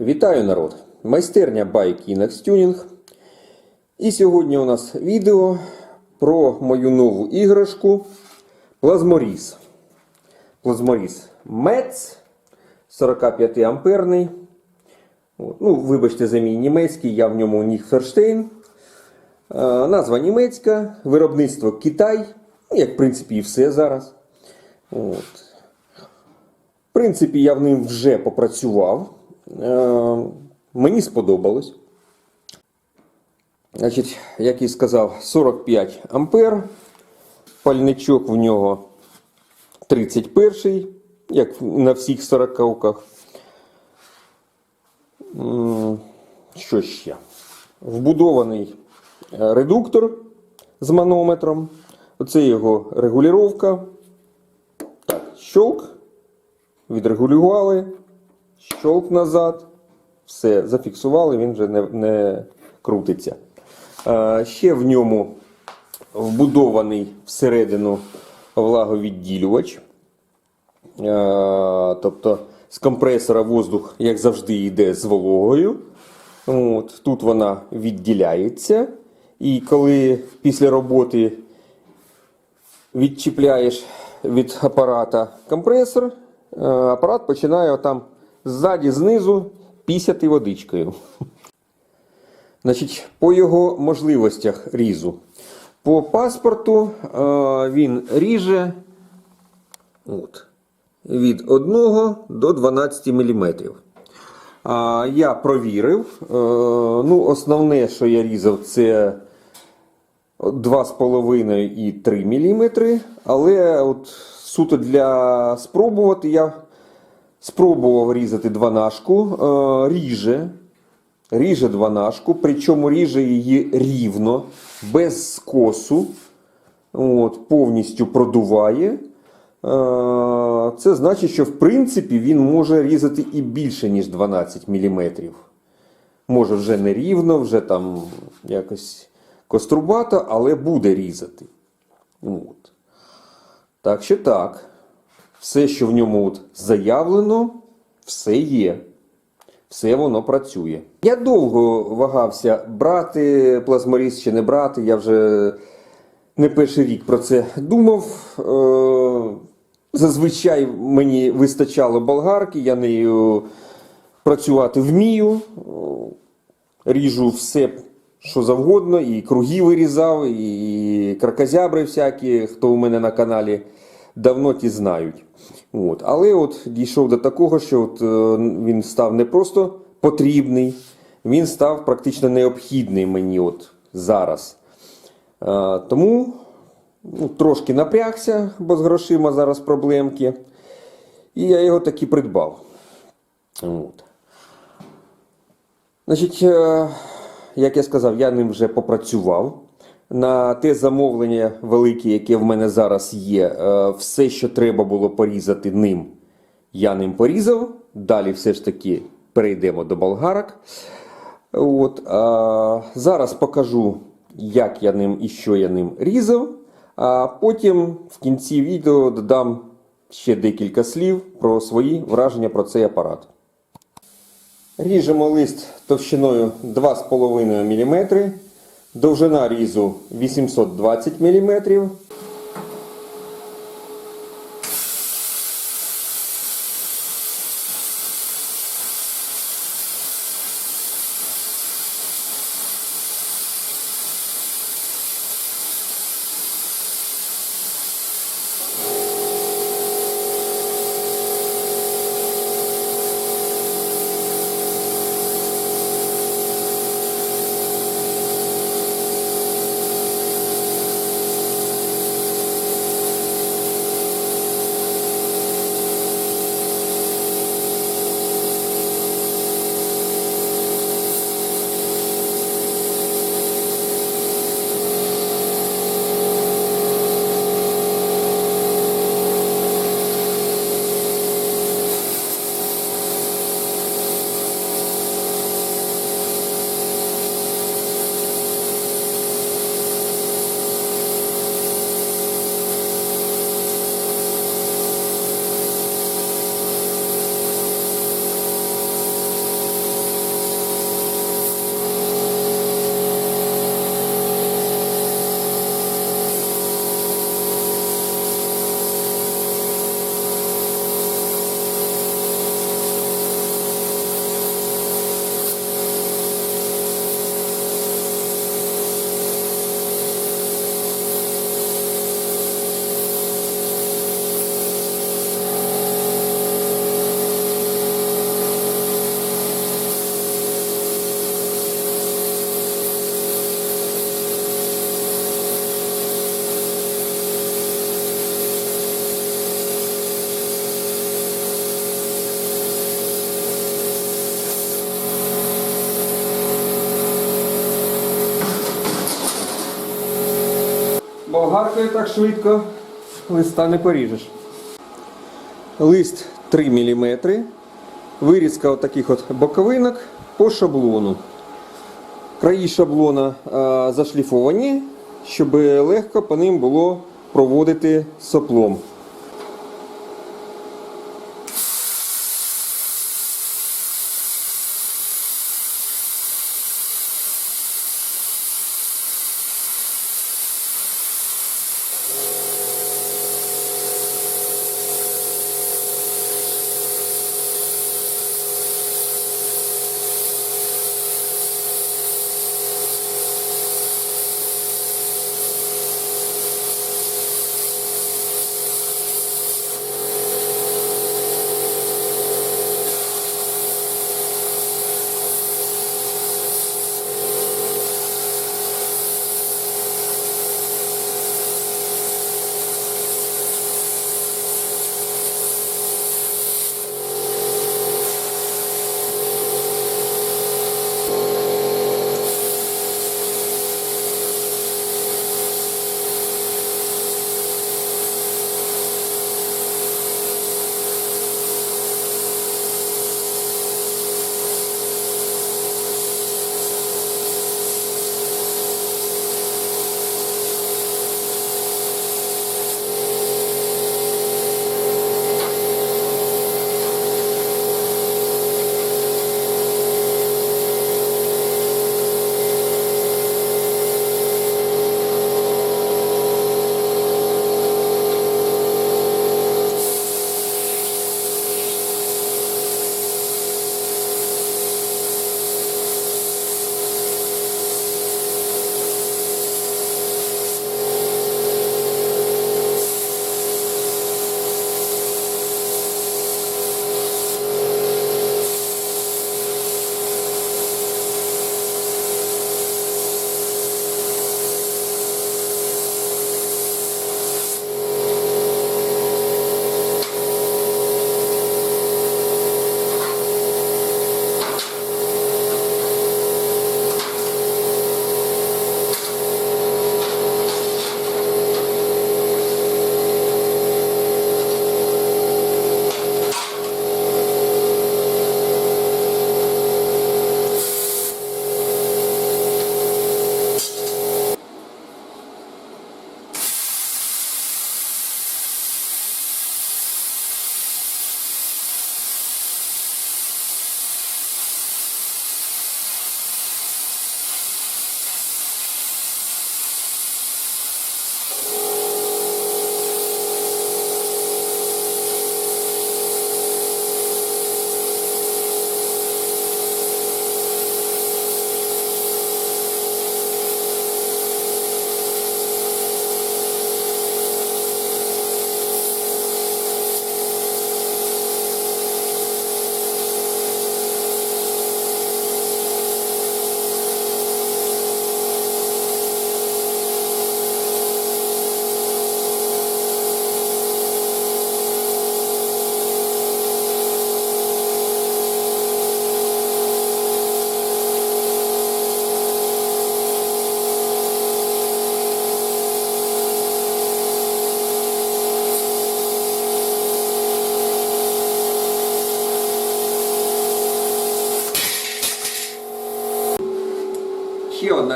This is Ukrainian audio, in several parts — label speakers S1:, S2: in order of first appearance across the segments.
S1: Вітаю народ! Майстерня Bike Inax Tuning. І сьогодні у нас відео про мою нову іграшку Плазморіз. Плазморіз Metz 45 амперний. Ну, вибачте за мій німецький, я в ньому Ніхферштейн. Е, Назва німецька, виробництво Китай. Ну, Як в принципі і все зараз. От. В принципі, я в ним вже попрацював. Е, мені сподобалось. Значить, як і сказав, 45 ампер. Пальничок в нього 31, як на всіх 40-ках. Що ще? Вбудований е, редуктор з манометром. Оце його регулювання. Так, щолк. Відрегулювали. Щолк назад. Все, зафіксували, він вже не, не крутиться. Е, ще в ньому вбудований всередину влаговідділювач. Е, тобто з компресора воздух, як завжди, йде з вологою. От, тут вона відділяється. І коли після роботи відчіпляєш від апарата компресор, е, апарат починає там ззаді, знизу пісяти водичкою. Значить, по його можливостях різу. По паспорту е, він ріже от, від 1 до 12 мм. Я провірив. Е, ну, основне, що я різав, це 2,5 і 3 мм. Але от суто для спробувати я спробував різати дванашку. Е, ріже. Ріже дванашку, причому ріже її рівно, без скосу. От, повністю продуває. Е, Це значить, що в принципі він може різати і більше, ніж 12 мм. Може вже не рівно, вже там якось кострубато, але буде різати. От. Так що так. Все, що в ньому от заявлено, все є. Все воно працює. Я довго вагався брати плазморіз чи не брати. Я вже не перший рік про це думав. Е, Зазвичай мені вистачало болгарки, я нею працювати вмію. Ріжу все, що завгодно, і круги вирізав, і кракозябри всякі, хто у мене на каналі давно ті знають. От. Але от дійшов до такого, що от, е, він став не просто потрібний, він став практично необхідний мені от зараз. Е, тому ну, трошки напрягся, бо з грошима зараз проблемки. І я його таки придбав. От. Значить, е, як я сказав, я ним вже попрацював. На те замовлення велике, яке в мене зараз є, е, все, що треба було порізати ним, я ним порізав. Далі все ж таки перейдемо до болгарок. От, а, Зараз покажу, як я ним і що я ним різав. А потім в кінці відео додам ще декілька слів про свої враження про цей апарат. Ріжемо лист товщиною 2,5 мм. Довжина різу 820 мм. Болгаркою так швидко листа не поріжеш. Лист 3 мм. Вирізка таких от боковинок по шаблону. Краї шаблона зашліфовані, щоб легко по ним було проводити соплом.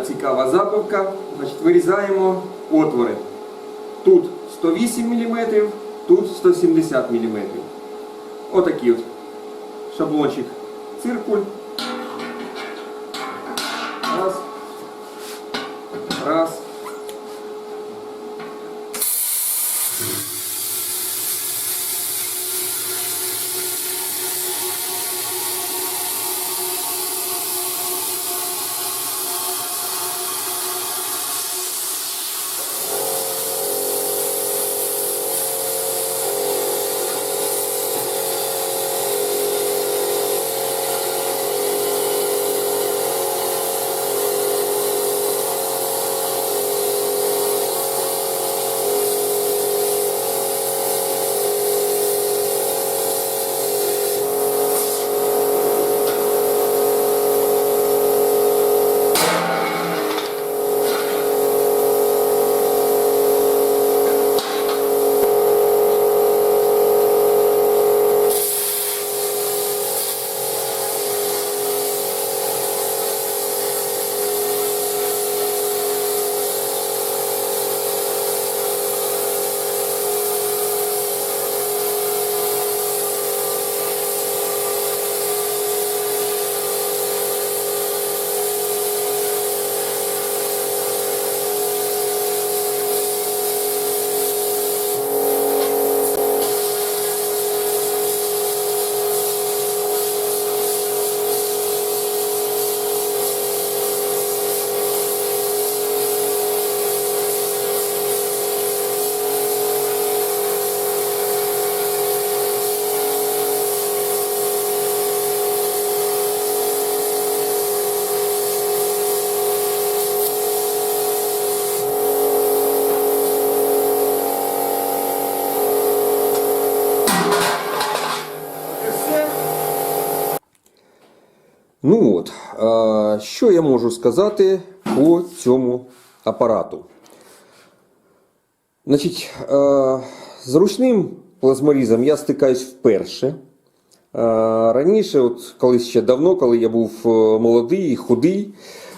S1: Цікава забавка. Значить, вирізаємо отвори. Тут 108 мм, тут 170 мм. Отакий от шаблончик циркуль. Ну от, що я можу сказати по цьому апарату? Значить, з ручним плазморізом я стикаюсь вперше. Раніше, от колись ще давно, коли я був е, молодий, худий,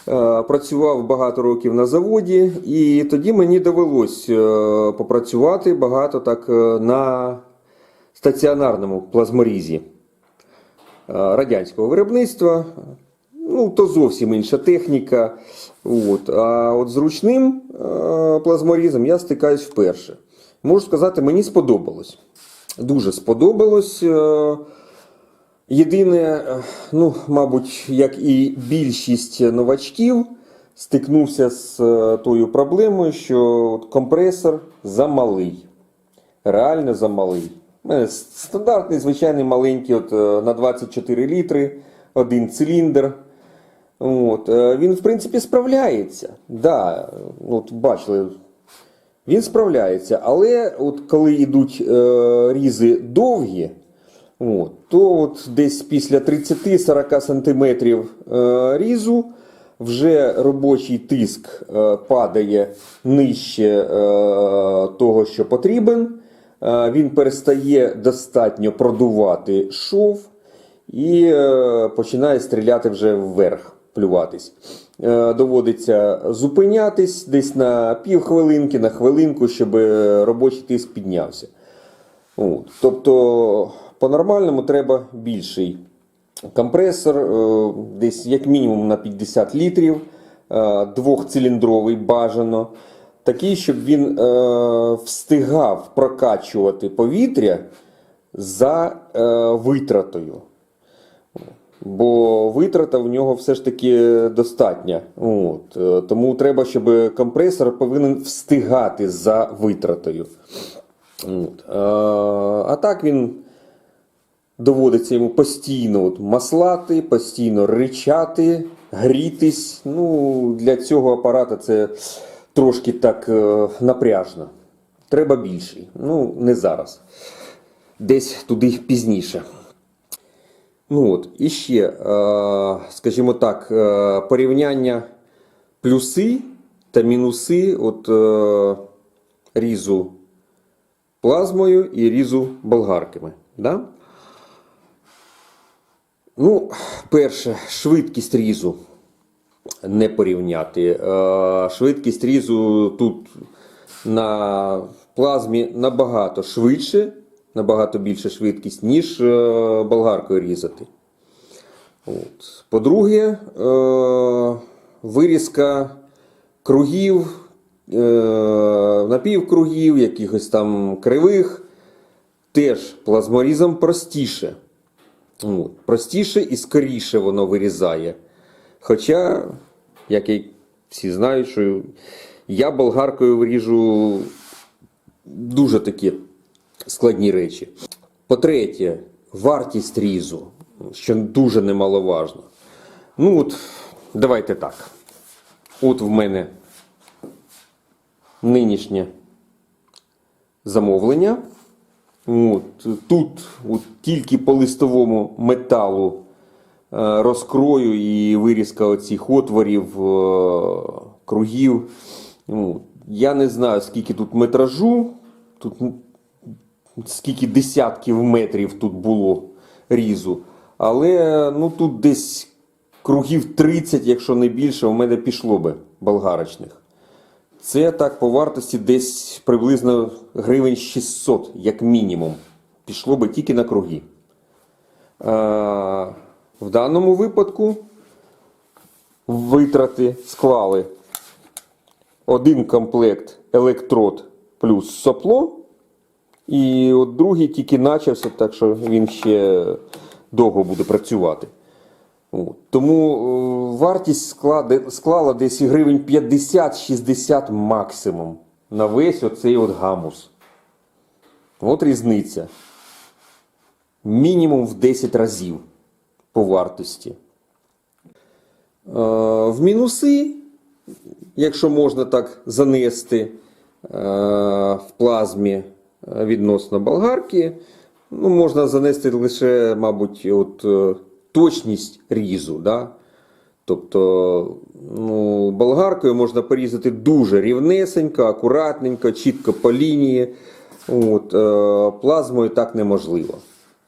S1: е, працював багато років на заводі, і тоді мені довелось е, попрацювати багато так на стаціонарному плазморізі радянського виробництва. Ну, то зовсім інша техніка. От. А от з ручним е, плазморізом я стикаюсь вперше. Можу сказати, мені сподобалось. Дуже сподобалось. Е, Єдине, е, ну, мабуть, як і більшість новачків, стикнувся з е, тою проблемою, що компресор замалий. Реально замалий. Мене стандартний, звичайний маленький от, е, на 24 літри, один циліндр. От, е, він, в принципі, справляється. Да, от бачили, він справляється. Але от коли йдуть е, різи довгі, от, то от десь після 30-40 см е, різу вже робочий тиск е, падає нижче е, того, що потрібен. Е, він перестає достатньо продувати шов і е, починає стріляти вже вверх, плюватись. Е, доводиться зупинятись десь на півхвилинки, на хвилинку, щоб робочий тиск піднявся. Тобто, по-нормальному треба більший компресор, десь як мінімум на 50 літрів, двохциліндровий бажано. Такий, щоб він е, встигав прокачувати повітря за е, витратою. Бо витрата в нього все ж таки достатня. От. е, Тому треба, щоб компресор повинен встигати за витратою. От. Е, А так він доводиться йому постійно от, маслати, постійно ричати, грітись. Ну, для цього апарата це трошки так е, напряжно. Треба більший. Ну, не зараз. Десь туди пізніше. Ну от, і ще, е, скажімо так, е, порівняння плюси та мінуси от, різу плазмою і різу болгарками. Да? Ну, перше, швидкість різу не порівняти. Е, Швидкість різу тут на плазмі набагато швидше, набагато більша швидкість, ніж е, болгаркою різати. По-друге, е, вирізка кругів, напівкругів, якихось там кривих, теж плазморізом простіше. Простіше і скоріше воно вирізає. Хоча, як і всі знають, що я болгаркою виріжу дуже такі складні речі. По-третє, вартість різу, що дуже немаловажно. Ну от, давайте так. От в мене нинішнє замовлення. От, тут от, тільки по листовому металу розкрою і вирізка оцих отворів, е, кругів. Ну, я не знаю, скільки тут метражу, тут скільки десятків метрів тут було різу. Але ну, тут десь кругів 30, якщо не більше, у мене пішло би болгарочних. Це так по вартості десь приблизно гривень 600, як мінімум. Пішло би тільки на круги. А, в даному випадку витрати склали один комплект електрод плюс сопло. І от другий тільки почався, так що він ще довго буде працювати. Тому е, вартість складе, склала десь гривень 50-60 максимум на весь оцей от гамус. От різниця. Мінімум в 10 разів по вартості. Е, в мінуси, якщо можна так занести е, в плазмі е, відносно болгарки, ну, можна занести лише, мабуть, от, точність різу. Да? Тобто, ну, болгаркою можна порізати дуже рівнесенько, акуратненько, чітко по лінії. От, плазмою так неможливо.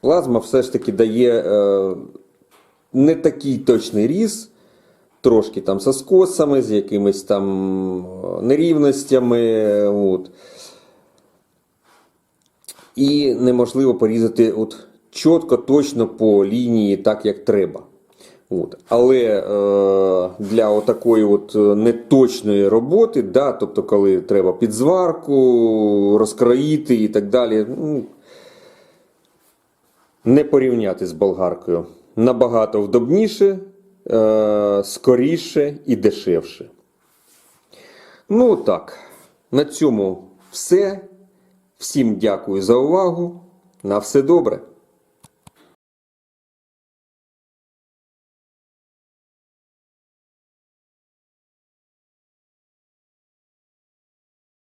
S1: Плазма все ж таки дає не такий точний різ, трошки там со скосами, з якимись там е, нерівностями. От. І неможливо порізати от чітко, точно по лінії, так як треба. От. Але е, для отакої от е, неточної роботи, да, тобто, коли треба підзварку, розкроїти і так далі, ну, не порівняти з болгаркою. Набагато вдобніше, е, скоріше і дешевше. Ну так, на цьому все. Всім дякую за увагу. На все добре.